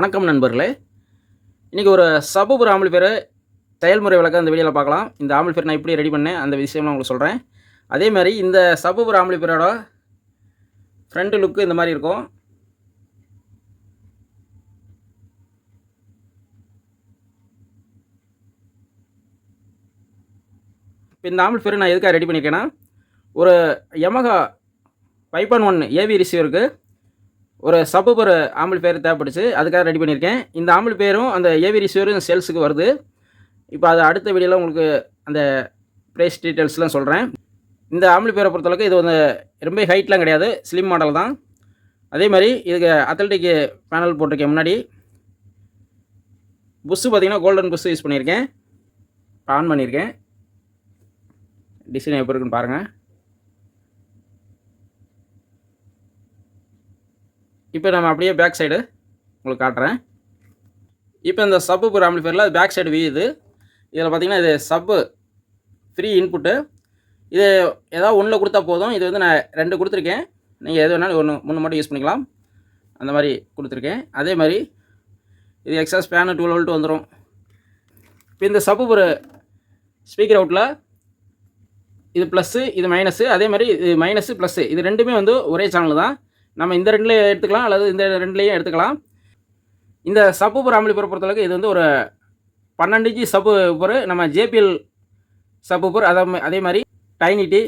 வணக்கம் நண்பர்களே. இன்றைக்கி ஒரு சபுபுர ஆம்பிள்ஃபேர் செயல்முறை விளக்க அந்த வீடியோவில் பார்க்கலாம். இந்த ஆம்பிள்ஃபேர் நான் எப்படி ரெடி பண்ணேன். அந்த விஷயம்லாம் உங்களுக்கு சொல்கிறேன் அதே மாதிரி இந்த சபுபுர ஆம்பிள்ஃபேரோட ஃப்ரண்ட் லுக்கு இந்த மாதிரி இருக்கும். இப்போ இந்த ஆம்பிள்ஃபேர் நான் எதுக்காக ரெடி பண்ணியிருக்கேன்னா ஒரு Yamaha five one one AV ரிசீவருக்கு ஒரு சப்புபர் ஆம்பிள் பேர் தேவைப்படுச்சு. அதுக்காக ரெடி பண்ணியிருக்கேன். இந்த ஆம்பிள் பேரும் அந்த ஏவி ரிசீவரும் சேல்ஸுக்கு வருது. இப்போ அது அடுத்த வீடியோவில் உங்களுக்கு அந்த ப்ரைஸ் டீட்டெயில்ஸ்லாம் சொல்கிறேன் இந்த ஆம்பிள் பேரை பொறுத்தளவுக்கு இது வந்து ரொம்ப ஹைட்லாம் கிடையாது. ஸ்லிம் மாடல் தான். அதே மாதிரி இதுக்கு அத்லட்டிக் பேனல் போட்டிருக்கேன் முன்னாடி. புஷ்ஷு பார்த்தீங்கன்னா கோல்டன் புஷ்ஷு யூஸ் பண்ணியிருக்கேன். ஆன் பண்ணியிருக்கேன். டிசைன் எப்படி இருக்குன்னு பாருங்கள் இப்போ நம்ம அப்படியே பேக் சைடு உங்களுக்கு காட்டுறேன். இப்போ இந்த சப்பு ஒரு ஆம்பிளிஃபயரில் பேக் சைடு வீயுது. இதில் பார்த்தீங்கன்னா இது சப்பு ஃப்ரீ இன்புட்டு இது ஏதாவது ஒன்றில் கொடுத்தா போதும். இது வந்து நான் ரெண்டு கொடுத்துருக்கேன். நீங்கள் எது வேணாலும் ஒன்று மூணு மட்டும் யூஸ் பண்ணிக்கலாம். அந்த மாதிரி கொடுத்துருக்கேன். அதே மாதிரி இது எக்ஸாஸ் ஃபேனு டுவெல் வோல்ட்டு வந்துடும் இப்போ இந்த சப்பு ஒரு ஸ்பீக்கர் அவுட்டில் இது ப்ளஸ்ஸு இது மைனஸு அதே மாதிரி இது மைனஸு ப்ளஸ்ஸு இது ரெண்டுமே வந்து ஒரே சேனல் தான். நம்ம இந்த ரெண்டுலேயும் எடுத்துக்கலாம் அல்லது இந்த ரெண்டுலேயும் எடுத்துக்கலாம். இந்த சப்பு ஆம்பிளிபுரை பொறுத்தளவுக்கு இது வந்து ஒரு பன்னெண்டு இன்ச்சு சப்பு பொரு நம்ம ஜேபிஎல் சப்பு பொரு அதை அதே மாதிரி டைனிட்டி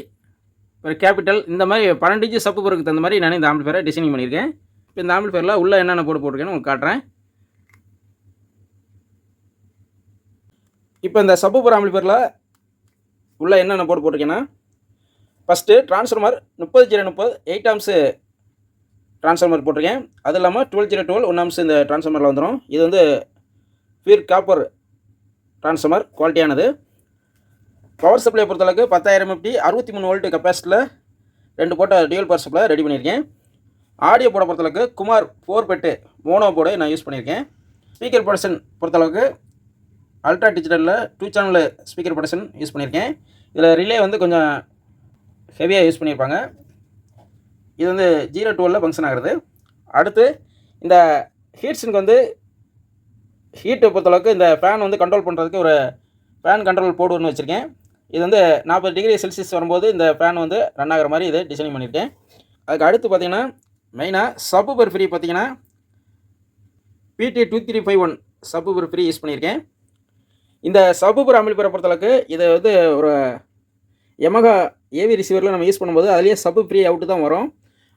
ஒரு கேபிட்டல் இந்த மாதிரி பன்னெண்டு இன்ச்சு சப்பு பொருக்கு தகுந்த மாதிரி நான் இந்த ஆம்பிளிஃபேரை டிசைனிங் பண்ணியிருக்கேன். இப்போ இந்த ஆம்பிளிஃபேரில் உள்ளே என்னென்ன போட்டு போட்டிருக்கேன்னு உங்களுக்கு காட்டுறேன். இப்போ இந்த சப்பு பொரு ஆம்பிளிஃபேரில் உள்ளே என்னென்ன போட்டு போட்டிருக்கேன்னா ஃபஸ்ட்டு ட்ரான்ஸ்ஃபார்மர் முப்பது ஜீரோ முப்பது எயிட் ஆம்ஸு ட்ரான்ஸ்ஃபார்மர் போட்டிருக்கேன். அது இல்லாமல் twelve zero twelve one amps இந்த ட்ரான்ஸ்ஃபார்மரில் வந்துடும் இது வந்து ஃபியர் காப்பர் ட்ரான்ஸ்ஃபார்மர் குவாலிட்டியானது பவர் சப்ளை பொறுத்தளவுக்கு பத்தாயிரம் எப்படி அறுபத்தி மூணு வோல்ட் கெப்பாசிட்டியில் ரெண்டு போட்ட டியூல் பவர் சப்ளை ரெடி பண்ணியிருக்கேன். ஆடியோ போட பொறுத்தளவுக்கு குமார் ஃபோர் பெட்டு மோனோ போர்டு நான் யூஸ் பண்ணியிருக்கேன். ஸ்பீக்கர் ப்ரொடக்ஷன் பொறுத்தளவுக்கு அல்ட்ரா டிஜிட்டலில் two channel speaker protection use பண்ணியிருக்கேன். இதில் ரிலே வந்து கொஞ்சம் ஹெவியாக யூஸ் பண்ணியிருப்பாங்க. இது வந்து ஜீரோ டுவெலில் ஃபங்க்ஷன் ஆகிறது. அடுத்து இந்த ஹீட்ஸுக்கு வந்து ஹீட்டை பொறுத்தளவுக்கு இந்த ஃபேன் வந்து கண்ட்ரோல் பண்ணுறதுக்கு ஒரு ஃபேன் கண்ட்ரோல் போர்டு ஒன்று வச்சுருக்கேன். இது வந்து நாற்பது டிகிரி செல்சியஸ் வரும்போது இந்த ஃபேன் வந்து ரன் ஆகிற மாதிரி இது டிசைன் பண்ணியிருக்கேன். அதுக்கு அடுத்து பார்த்தீங்கன்னா மெயினாக சப்பு பர் ஃப்ரீ பார்த்தீங்கன்னா BD two three five one sub per ஃப்ரீ யூஸ் பண்ணியிருக்கேன். இந்த சப்பு பர் அமிழ்பரை பொறுத்தளவுக்கு இதை வந்து ஒரு எமகா ஏவி ரிசீவரில் நம்ம யூஸ் பண்ணும்போது அதுலேயே சப்பு ஃப்ரீ அவுட்டு தான் வரும்.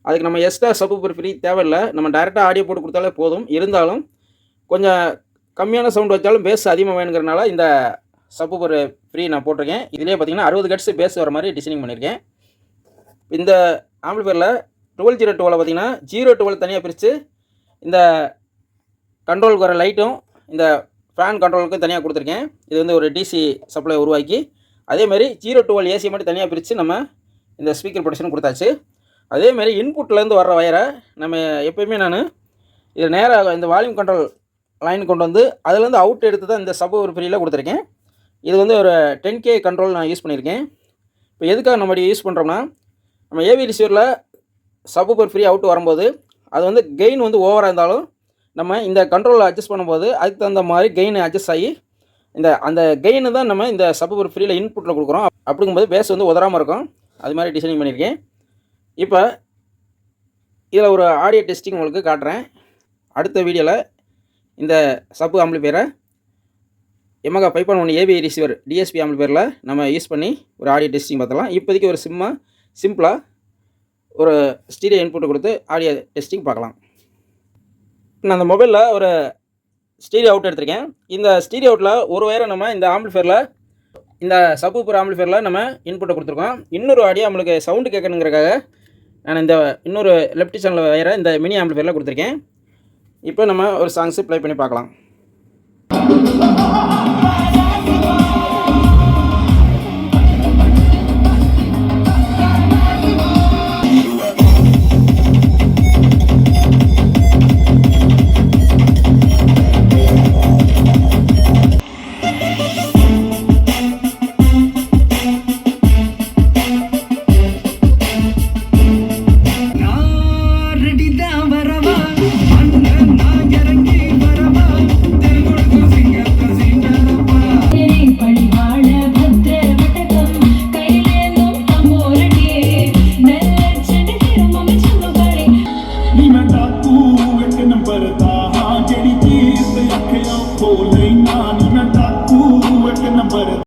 அதுக்கு நம்ம எக்ஸ்ட்ரா சப்பு பர் ஃப்ரீ தேவையில்லை. நம்ம டேரெக்டாக ஆடியோ போட்டு கொடுத்தாலே போதும். இருந்தாலும் கொஞ்சம் கம்மியான சவுண்ட் வச்சாலும் பேஸ் அதிகமாக வேணுங்கிறனால இந்த சப்பு பர் ஃப்ரீ நான் போட்டிருக்கேன். இதுலேயே பார்த்தீங்கன்னா அறுபது கட்ஸ் பேஸ் வர மாதிரி டிசைனிங் பண்ணியிருக்கேன். இந்த ஆம்பிள்ஃபேரில் டுவெல் ஜீரோ டுவெலை பார்த்தீங்கன்னா ஜீரோ டுவெல் தனியாக பிரித்து இந்த கண்ட்ரோலுக்கு வர லைட்டும் இந்த ஃபேன் கண்ட்ரோலுக்கும் தனியாக கொடுத்துருக்கேன். இது வந்து ஒரு டிசி சப்ளை உருவாக்கி அதேமாதிரி ஜீரோ டுவெல் ஏசி மட்டும் தனியாக பிரித்து நம்ம இந்த ஸ்பீக்கர் ப்ரொடக்ஷன் கொடுத்தாச்சு. அதேமாதிரி இன்புட்லேருந்து வர்ற வயரை நம்ம எப்போயுமே நான் இதில் நேராக இந்த வால்யூம் கண்ட்ரோல் லைன் கொண்டு வந்து அதுலேருந்து அவுட் எடுத்து தான் இந்த சப் ஒரு ஃப்ரீயில் கொடுத்துருக்கேன். இது வந்து ஒரு டென் கே கண்ட்ரோல் நான் யூஸ் பண்ணியிருக்கேன் இப்போ எதுக்காக நம்ம யூஸ் பண்ணுறோம்னா நம்ம ஏவி ரிசீவரில் சப் ஒரு ஃப்ரீ அவுட் வரும்போது அது வந்து கெயின் வந்து ஓவராக இருந்தாலும் நம்ம இந்த கண்ட்ரோலில் அட்ஜஸ்ட் பண்ணும்போது அதுக்கு தகுந்த மாதிரி கெயின் அட்ஜஸ்ட் ஆகி இந்த அந்த கெயினு தான் நம்ம இந்த சப் ஒரு ஃப்ரீயில் இன்புட்டில் கொடுக்குறோம். அப்படிங்கும்போது பேஸ் வந்து உதறாமல் இருக்கும். அது மாதிரி டிசைனிங் பண்ணியிருக்கேன் இப்போ இதில் ஒரு ஆடியோ டெஸ்டிங் உங்களுக்கு காட்டுறேன். அடுத்த வீடியோவில் இந்த sub ஆம்பிளிஃபையரை Yamaha five one AB receiver DSP ஆம்பிளிஃபையரில் நம்ம யூஸ் பண்ணி ஒரு ஆடியோ டெஸ்டிங் பார்த்தலாம் இப்போதைக்கு ஒரு சிம்மாக சிம்பிளாக ஒரு ஸ்டீரியோ இன்புட்டை கொடுத்து ஆடியோ டெஸ்டிங் பார்க்கலாம். நான் அந்த மொபைலில் ஒரு ஸ்டீரியோ அவுட் எடுத்திருக்கேன். இந்த ஸ்டீரியோ அவுட்டில் ஒரு வயரை நம்ம இந்த ஆம்பிளிஃபையரில் இந்த சப்பூப்பர் ஆம்பிளிஃபையரில் நம்ம இன்புட்டை கொடுத்துருக்கோம். இன்னொரு ஆடியோ நம்மளுக்கு சவுண்டு கேட்கணுங்கிறக்காக நான் இந்த இன்னொரு லெஃப்ட் சேனலில் வேறு இந்த மினி ஆம்பிளிஃபையரில் கொடுத்துருக்கேன். இப்போ நம்ம ஒரு சாங்ஸு ப்ளே பண்ணி பார்க்கலாம்.